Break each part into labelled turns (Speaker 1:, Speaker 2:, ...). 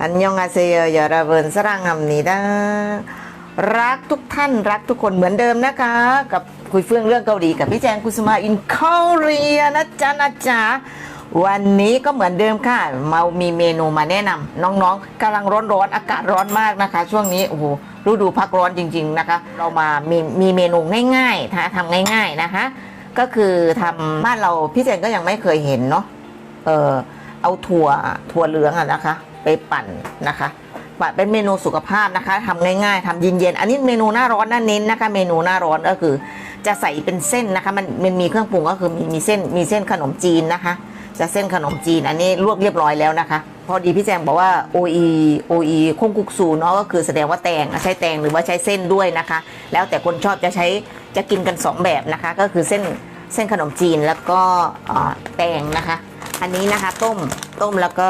Speaker 1: อันยองอาเซโยยาราเบินสร้างำนีดารักทุกท่านรักทุกคนเหมือนเดิมนะคะ กับคุยเฟื่องเรื่องเกาหลีกับพี่แจงกุสมาอินเกาหลีนะจ๊ะนะจ๊ะวันนี้ก็เหมือนเดิมค่ะมามีเมนูมาแนะนำน้องๆกำลังร้อนๆอากาศร้อนมากนะคะ ช่วงนี้โอ้โหฤดูพักร้อนจริง ๆนะคะ เรามามีมีเมนูง่ายๆนะทำง่าย ๆนะคะ ก็คือทำบ้านเราพี่แจงก็ยังไม่เคยเห็นเนาะเออเอาถั่วถั่วเหลืองอะนะคะ ไปปั่นนะคะปั่นเป็นเมนูสุขภาพนะคะทำง่ายๆทำเย็นๆอันนี้เมนูหน้าร้อนน่าเน้นนะคะ เมนูหน้าร้อนก็คือ จะใส่เป็นเส้นนะคะ มันมันมีเครื่องปรุงก็คือมีมีเส้นมีเส้นขนมจีนนะคะ จะเส้นขนมจีนอันนี้ลวกเรียบร้อยแล้วนะคะ พอดีพี่แจงบอกว่า OE OE คงกุกซูเนาะก็คือแสดงว่าแตงใช้แตงหรือว่าใช้เส้นด้วยนะคะ แล้วแต่คนชอบจะใช้จะกินกันสองแบบนะคะ ก็คือเส้นเส้นขนมจีนแล้วก็แตงนะคะ อันนี้นะคะต้มต้มแล้วก็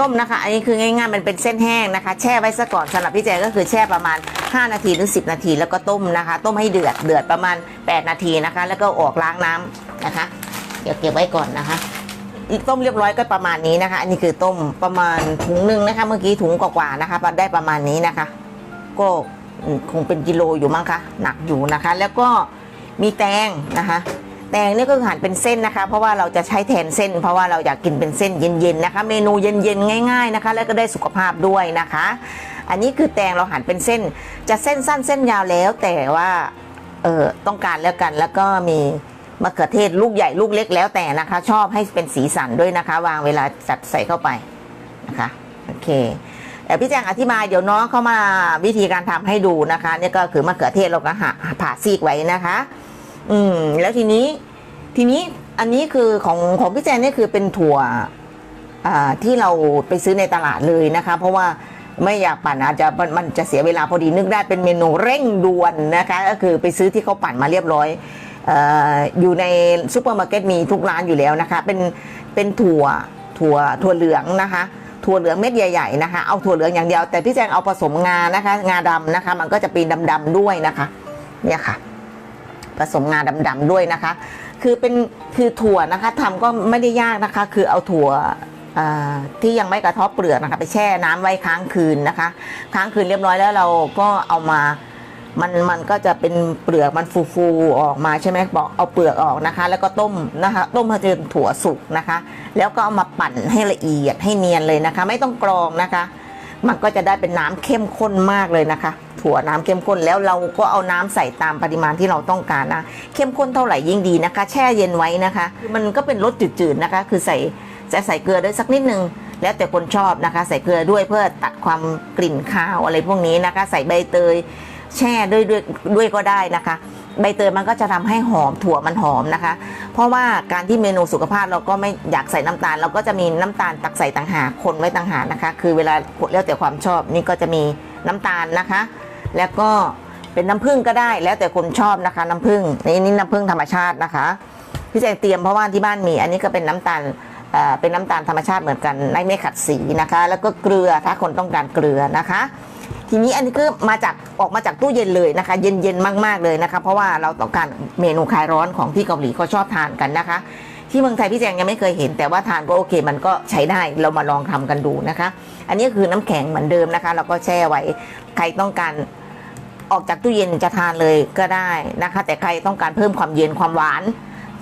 Speaker 1: ต้มนะคะ อันนี้คือง่ายๆมันเป็นเส้นแห้งนะคะ แช่ไว้ซะก่อนสำหรับพี่แจก็คือแช่ประมาณ 5 นาทีถึง10 นาที แล้วก็ต้มนะคะ ต้มให้เดือดเดือดประมาณ 8 นาทีนะคะ แล้วก็ออกล้างน้ำนะคะ เดี๋ยวเก็บไว้ก่อนนะคะต้มเรียบร้อยก็ประมาณนี้นะคะ อันนี้คือต้มประมาณถุงหนึ่งนะคะ เมื่อกี้ถุงกว่าๆนะคะได้ประมาณนี้นะคะ ก็คงเป็นกิโลอยู่มั้งคะหนักอยู่นะคะ แล้วก็มีแตงนะคะ แตงนี่ก็หั่นเป็นเส้นนะคะ เพราะว่าเราจะใช้แทนเส้น เพราะว่าเราอยากกินเป็นเส้นเย็นๆนะคะ เมนูเย็นๆง่าย ๆนะคะ แล้วก็ได้สุขภาพด้วยนะคะ อันนี้คือแตงเราหั่นเป็นเส้น จะเส้นสั้นเส้นยาวแล้ว แต่ว่าเออต้องการแล้วกันแล้วก็มีมะเขือเทศลูกใหญ่ลูกเล็กแล้วแต่นะคะ ชอบให้เป็นสีสันด้วยนะคะ วางเวลาจัดใส่เข้าไปนะคะโอเคแต่พี่แจงอธิบายเดี๋ยวน้องเข้ามาวิธีการทำให้ดูนะคะนี่ก็คือมะเขือเทศเราก็หาผ่าซีกไว้นะคะ อืม แล้วทีนี้ ทีนี้อันนี้คือของของพี่แจงเนี่ยคือเป็นถั่ว อ่าที่เราไปซื้อในตลาดเลยนะคะ เพราะว่าไม่อยากปั่นอาจจะมันมันจะเสียเวลาพอดีนึกได้เป็นเมนูเร่งด่วนนะคะ ก็คือไปซื้อที่เขาปั่นมาเรียบร้อยอออยู่ในซูเปอร์มาร์เก็ตมีทุกร้านอยู่แล้วนะคะ เป็นเป็นถั่วถั่วถั่วเหลืองนะคะ ถั่วเหลืองเม็ดใหญ่ๆนะคะ เอาถั่วเหลืองอย่างเดียวแต่พี่แจงเอาผสมงานะคะ งาดำนะคะ มันก็จะเป็นดำๆด้วยนะคะ เนี่ยค่ะ ผสมงาดำๆด้วยนะคะ คือเป็นคือถั่วนะคะทำก็ไม่ได้ยากนะคะ คือเอาถั่วที่ยังไม่กระทบเปลือกนะคะ ไปแช่น้ำไว้ค้างคืนนะคะ ค้างคืนเรียบร้อยแล้วเราก็เอามามันมันก็จะเป็นเปลือกมันฟูๆออกมาใช่ไหมบอกเอาเปลือกออกนะคะ แล้วก็ต้มนะคะ ต้มให้จนถั่วสุกนะคะ แล้วก็เอามาปั่นให้ละเอียดให้เนียนเลยนะคะ ไม่ต้องกรองนะคะ มันก็จะได้เป็นน้ำเข้มข้นมากเลยนะคะ ถั่วน้ำเข้มข้นแล้วเราก็เอาน้ำใส่ตามปริมาณที่เราต้องการนะเข้มข้นเท่าไหร่ยิ่งดีนะคะ แช่เย็นไว้นะคะ มันก็เป็นรสจืดๆนะคะ คือใส่จะใส่เกลือด้วยสักนิดนึงแล้วแต่คนชอบนะคะ ใส่เกลือด้วยเพื่อตัดความกลิ่นคาวอะไรพวกนี้นะคะ ใส่ใบเตย แช่ด้วยด้วยด้วยก็ได้นะคะ ใบเตยมันก็จะทำให้หอมถั่วมันหอมนะคะ เพราะว่าการที่เมนูสุขภาพเราก็ไม่อยากใส่น้ำตาล เราก็จะมีน้ำตาลตักใส่ต่างหากคนไว้ต่างหากนะคะ คือเวลาแล้วแต่ความชอบนี่ก็จะมีน้ำตาลนะคะ แล้วก็เป็นน้ำผึ้งก็ได้แล้วแต่คนชอบนะคะ น้ำผึ้งนี่นี่น้ำผึ้งธรรมชาตินะคะพี่แจงเตรียมเพราะว่าที่บ้านมี อันนี้ก็เป็นน้ำตาลเอ่อเป็นน้ำตาลธรรมชาติเหมือนกันไม่ไม่ขัดสีนะคะ แล้วก็เกลือถ้าคนต้องการเกลือนะคะ ทีนี้อันนี้ก็มาจากออกมาจากตู้เย็นเลยนะคะ เย็นๆมากๆเลยนะคะ เพราะว่าเราต้องการเมนูคลายร้อนของที่เกาหลีเขาชอบทานกันนะคะ ที่เมืองไทยพี่แจงยังไม่เคยเห็น แต่ว่าทานก็โอเค มันก็ใช้ได้เรามาลองทำกันดูนะคะ อันนี้คือน้ำแข็งเหมือนเดิมนะคะ เราก็แช่ไว้ใครต้องการ ออกจากตู้เย็นจะทานเลยก็ได้นะคะ แต่ใครต้องการเพิ่มความเย็นความหวาน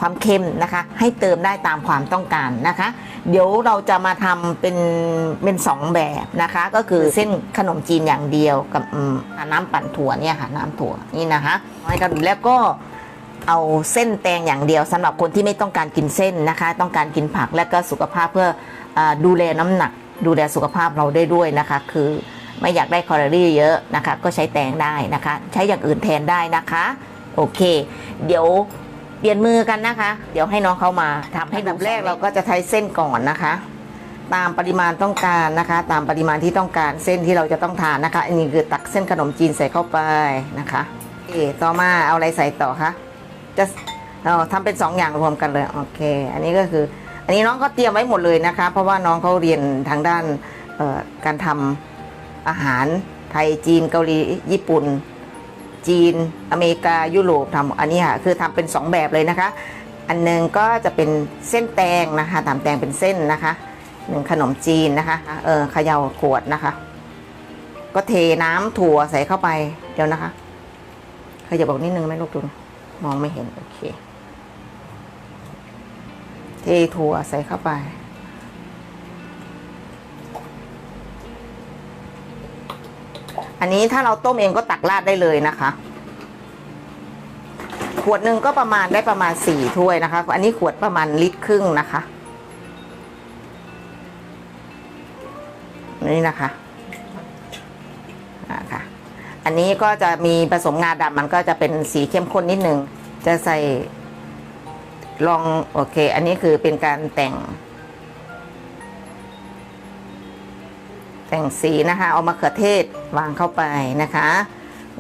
Speaker 1: ความเค็มนะคะ ให้เติมได้ตามความต้องการนะคะ เดี๋ยวเราจะมาทำเป็นเป็นสองแบบนะคะ ก็คือเส้นขนมจีนอย่างเดียวกับน้ำปั่นถั่วเนี่ยค่ะน้ำถั่วนี่นะคะให้กันแล้วก็เอาเส้นแตงอย่างเดียวสำหรับคนที่ไม่ต้องการกินเส้นนะคะ ต้องการกินผักและก็สุขภาพเพื่ออดูแลน้ำหนัก ดูแลสุขภาพเราได้ด้วยนะคะ คือ ไม่อยากได้แคลอรี่เยอะนะคะ ก็ใช้แตงได้นะคะ ใช้อย่างอื่นแทนได้นะคะ โอเค เดี๋ยวเปลี่ยนมือกันนะคะ เดี๋ยวให้น้องเขามาทำให้ดับแรกเราก็จะใช้เส้นก่อนนะคะ ตามปริมาณต้องการนะคะ ตามปริมาณที่ต้องการเส้นที่เราจะต้องทานนะคะ อันนี้คือตักเส้นขนมจีนใส่เข้าไปนะคะโอต่อมาเอาอะไรใส่ต่อคะจะเอาทำเป็นสองอย่างรวมกันเลยโอเค อันนี้ก็คือ อันนี้น้องเขาเตรียมไว้หมดเลยนะคะ เพราะว่าน้องเขาเรียนทางด้านการทำ อาหารไทยจีนเกาหลีญี่ปุ่น จีนอเมริกายุโรปทำอันนี้ค่ะคือทำเป็น 2 แบบเลยนะคะ อันหนึงก็จะเป็นเส้นแตงนะคะทำแตงเป็นเส้นนะคะหนึ่งขนมจีนนะคะเออขย่าขวดนะคะ ก็เทน้ำถั่วใส่เข้าไปเดี๋ยวนะคะขยับบอกนิดนึงไหมลูกตุนมองไม่เห็นโอเค เทถั่วใส่เข้าไป อันนี้ถ้าเราต้มเองก็ตักราดได้เลยนะคะ ขวดหนึ่งก็ประมาณได้ประมาณสี่ถ้วยนะคะ อันนี้ขวดประมาณลิตรครึ่งนะคะนี่นะคะะค่ะ อันนี้ก็จะมีผสมงาดำมันก็จะเป็นสีเข้มข้นนิดนึง จะใส่ลองโอเค อันนี้คือเป็นการแต่ง แต่งสีนะคะ เอามะเขือเทศวางเข้าไปนะคะ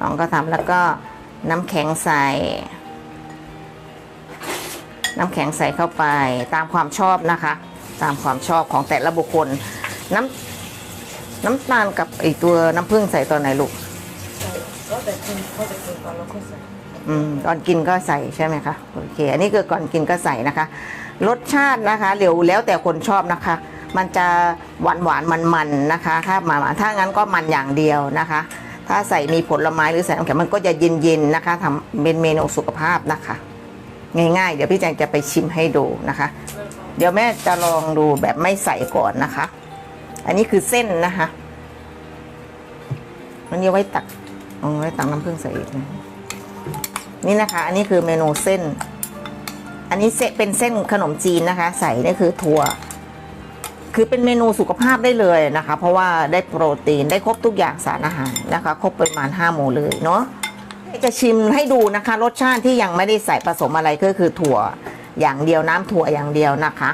Speaker 1: น้องก็ทำแล้วก็น้ำแข็งใส่ น้ำแข็งใส่เข้าไปตามความชอบนะคะ ตามความชอบของแต่ละบุคคล น้ำน้ำตาลกับไอตัวน้ำผึ้งใส่ตอนไหนลูก
Speaker 2: ก็แต่กินก็แต่กินก่อนแล้วก็ใส่
Speaker 1: อืมก่อนกินก็ใส่ใช่ไหมคะโอเค อันนี้คือก่อนกินก็ใส่นะคะ รสชาตินะคะเดี๋ยวแล้วแต่คนชอบนะคะ มันจะหวานหวานมันมันๆนะคะถ้ามาถ้างั้นก็มันอย่างเดียวนะคะ ถ้าใส่มีผลไม้หรือใส่น้ำแข็งมันก็จะเย็นๆนะคะทำเป็นเมนูสุขภาพนะคะ ง่ายๆ เดี๋ยวพี่แจงจะไปชิมให้ดูนะคะ เดี๋ยวแม่จะลองดูแบบไม่ใส่ก่อนนะคะ อันนี้คือเส้นนะคะมันนี้ไว้ตักเอาไว้ตักน้ำผึ้งใส่อีกนะนี่นะคะ อันนี้คือเมนูเส้น อันนี้เซเป็นเส้นขนมจีนนะคะ ใส่นี่คือถั่ว คือเป็นเมนูสุขภาพได้เลยนะคะ เพราะว่าได้โปรตีนได้ครบทุกอย่างสารอาหารนะคะ ครบปริมาณ 5 หมู่เลยเนาะจะชิมให้ดูนะคะ รสชาติที่ยังไม่ได้ใส่ผสมอะไรก็คือถั่วอย่างเดียวน้ำถั่วอย่างเดียวนะคะ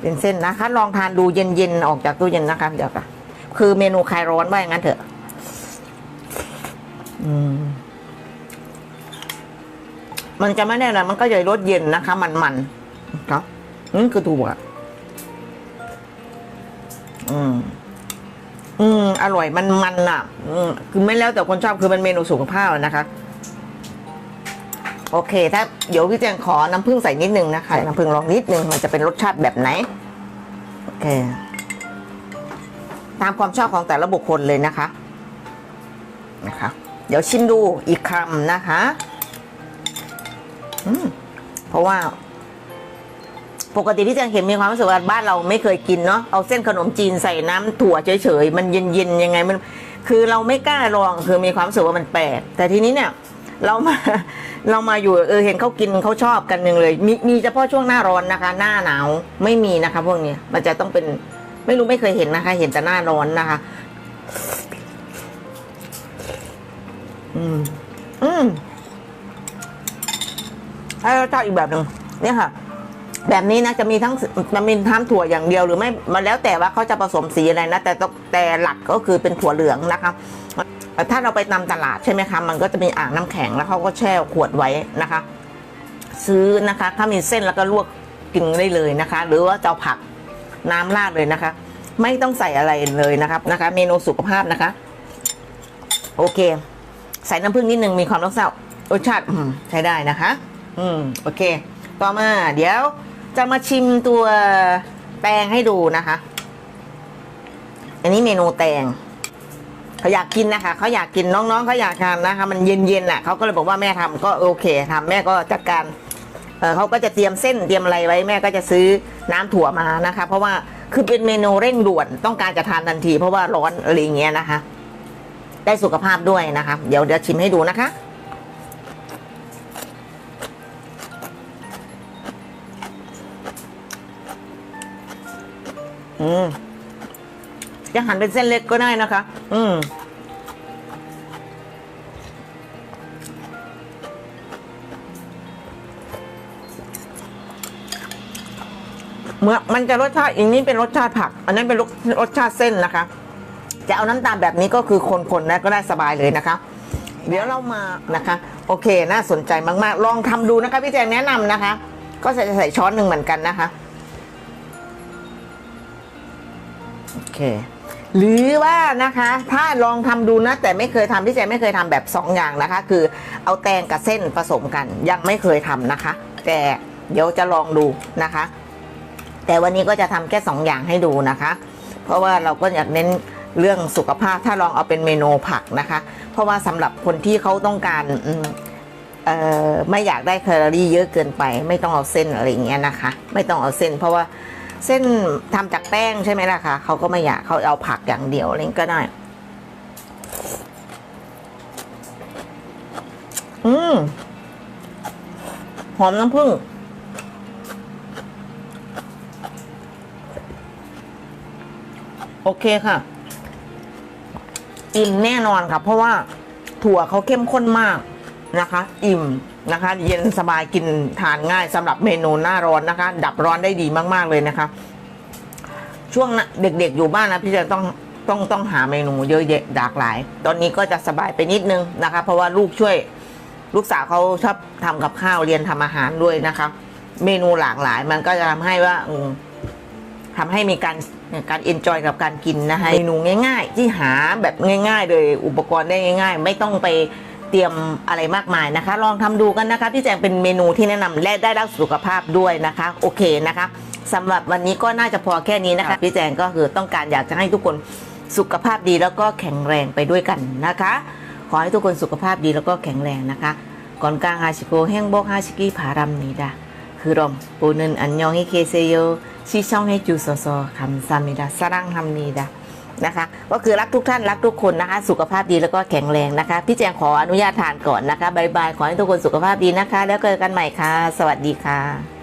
Speaker 1: เป็นเส้นนะคะ ลองทานดูเย็นๆออกจากตู้เย็นนะคะเดี๋ยวค่ะคือเมนูคลายร้อนว่าอย่างนั้นเถอะอืมมันจะไม่ได้อะมันก็จะรสเย็นนะคะ มันๆครับนี่คือถั่ว อืมอืมอร่อยมันมันอะ อืมคือไม่แล้วแต่คนชอบคือเป็นเมนูสุขภาพนะคะ โอเค ถ้าเดี๋ยวพี่แจงขอน้ำผึ้งใส่นิดนึงนะคะน้ำผึ้งลองนิดนึงมันจะเป็นรสชาติแบบไหน โอเค ตามความชอบของแต่ละบุคคลเลยนะคะ นะคะ เดี๋ยวชิมดูอีกคำนะคะ อืมเพราะว่า ปกติพี่แจงเห็นมีความรู้สึกว่าบ้านเราไม่เคยกินเนาะเอาเส้นขนมจีนใส่น้ำถั่วเฉยๆ มันเย็นๆยังไงมัน คือเราไม่กล้าลองคือมีความรู้สึกว่ามันแปลกแต่ทีนี้เนี่ยเรามา เรามาอยู่เออเห็นเขากินเขาชอบกันหนึ่งเลย มีมีเฉพาะช่วงหน้าร้อนนะคะ หน้าหนาวไม่มีนะคะ พวกเนี้ยมันจะต้องเป็นไม่รู้ไม่เคยเห็นนะคะ เห็นแต่หน้าร้อนนะคะ อืมอืมให้รสชาติอีกแบบหนึ่งเนี่ยค่ะ แบบนี้นะจะมีทั้งมันมีทั้งถั่วอย่างเดียวหรือไม่มันแล้วแต่ว่าเขาจะผสมสีอะไรนะ แต่แต่หลักก็คือเป็นถั่วเหลืองนะคะถ้าเราไปตามตลาดใช่ไหมคะมันก็จะมีอ่างน้ำแข็งแล้วเขาก็แช่ขวดไว้นะคะ ซื้อนะคะถ้ามีเส้นแล้วก็ลวกกินได้เลยนะคะ หรือว่าจะเอาผักน้ำราดเลยนะคะ ไม่ต้องใส่อะไรเลยนะครับนะคะ เมนูสุขภาพนะคะ โอเค ใส่น้ำผึ้งนิดนึงมีความรสชาติรสชาติใช้ได้นะคะ อืมโอเค ต่อมาเดี๋ยว จะมาชิมตัวแตงให้ดูนะคะ อันนี้เมนูแตงเขาอยากกินนะคะเขาอยากกินน้องๆเขาอยากทานนะคะ มันเย็นๆอะเขาก็เลยบอกว่าแม่ทำก็โอเคทำแม่ก็จัดการเเขาก็จะเตรียมเส้นเตรียมอะไรไว้แม่ก็จะซื้อน้ำถั่วมานะคะ เพราะว่าคือเป็นเมนูเร่งด่วนต้องการจะทานทันที เพราะว่าร้อนอะไรเงี้ยนะคะ ได้สุขภาพด้วยนะคะ เดี๋ยวเดี๋ยวชิมให้ดูนะคะ อืมจะหั่นเป็นเส้นเล็กก็ได้นะคะ อืมเมื่อมันจะรสชาติอีกนี้เป็นรสชาติผัก อันนั้นเป็นรสรสชาติเส้นนะคะ จะเอาน้ำตาลแบบนี้ก็คือคนๆนะก็ได้สบายเลยนะคะ เดี๋ยวเรามานะคะ โอเคน่าสนใจมากๆ ลองทำดูนะคะพี่แจงแนะนำนะคะ ก็ใส่ใส่ช้อนหนึ่งเหมือนกันนะคะ เค หรือว่านะคะ ถ้าลองทำดูนะ แต่ไม่เคยทำพี่แจไม่เคยทำแบบสองอย่างนะคะ คือเอาแตงกับเส้นผสมกัน ยังไม่เคยทำนะคะ แต่เดี๋ยวจะลองดูนะคะ แต่วันนี้ก็จะทำแค่สองอย่างให้ดูนะคะ เพราะว่าเราก็อยากเน้นเรื่องสุขภาพถ้าลองเอาเป็นเมนูผักนะคะ เพราะว่าสำหรับคนที่เขาต้องการไม่อยากได้แคลอรี่เยอะเกินไป ไม่ต้องเอาเส้นอะไรเงี้ยนะคะ ไม่ต้องเอาเส้น เพราะว่า เส้นทำจากแป้งใช่ไหมล่ะคะเขาก็ไม่อยากเขาเอาผักอย่างเดียวอะไรก็ได้ อืมหอมน้ำผึ้งโอเคค่ะ อิ่มแน่นอนค่ะ เพราะว่าถั่วเขาเข้มข้นมาก นะคะ อิ่มนะคะ เย็นสบายกินทานง่ายสำหรับเมนูหน้าร้อนนะคะ ดับร้อนได้ดีมาก ๆ เลยนะคะ ช่วงนะเด็กๆอยู่บ้านนะพี่จะต้องต้องต้องหาเมนูเยอะแยะหลากหลาย ตอนนี้ก็จะสบายไปนิดนึงนะคะ เพราะว่าลูกช่วยลูกสาวเขาชอบทำกับข้าวเรียนทำอาหารด้วยนะคะ เมนูหลากหลายมันก็จะทำให้ว่าอืมทำให้มีการการเอนจอยกับการกินนะคะเมนูง่าย ๆ ที่หาแบบง่าย ๆ โดยอุปกรณ์ได้ง่าย ๆ ไม่ต้องไป เตรียมอะไรมากมายนะคะ ลองทำดูกันนะคะ พี่แจงเป็นเมนูที่แนะนำและได้รักสุขภาพด้วยนะคะ โอเคนะคะ สำหรับวันนี้ก็น่าจะพอแค่นี้นะคะ พี่แจงก็คือต้องการอยากจะให้ทุกคนสุขภาพดีแล้วก็แข็งแรงไปด้วยกันนะคะ ขอให้ทุกคนสุขภาพดีแล้วก็แข็งแรงนะคะ ก่อนกลางฮาชิโกแห้งโบกฮาชิกิผารัมนีดาคือรอมปูนึนอันยองฮิเคเซโยชิช่องให้จูซโซคำซามิดาสร้างทำนีดา นะคะ ก็คือรักทุกท่านรักทุกคนนะคะ สุขภาพดีแล้วก็แข็งแรงนะคะ พี่แจงขออนุญาตทานก่อนนะคะบายบายขอให้ทุกคนสุขภาพดีนะคะ แล้วเจอกันใหม่ค่ะ สวัสดีค่ะ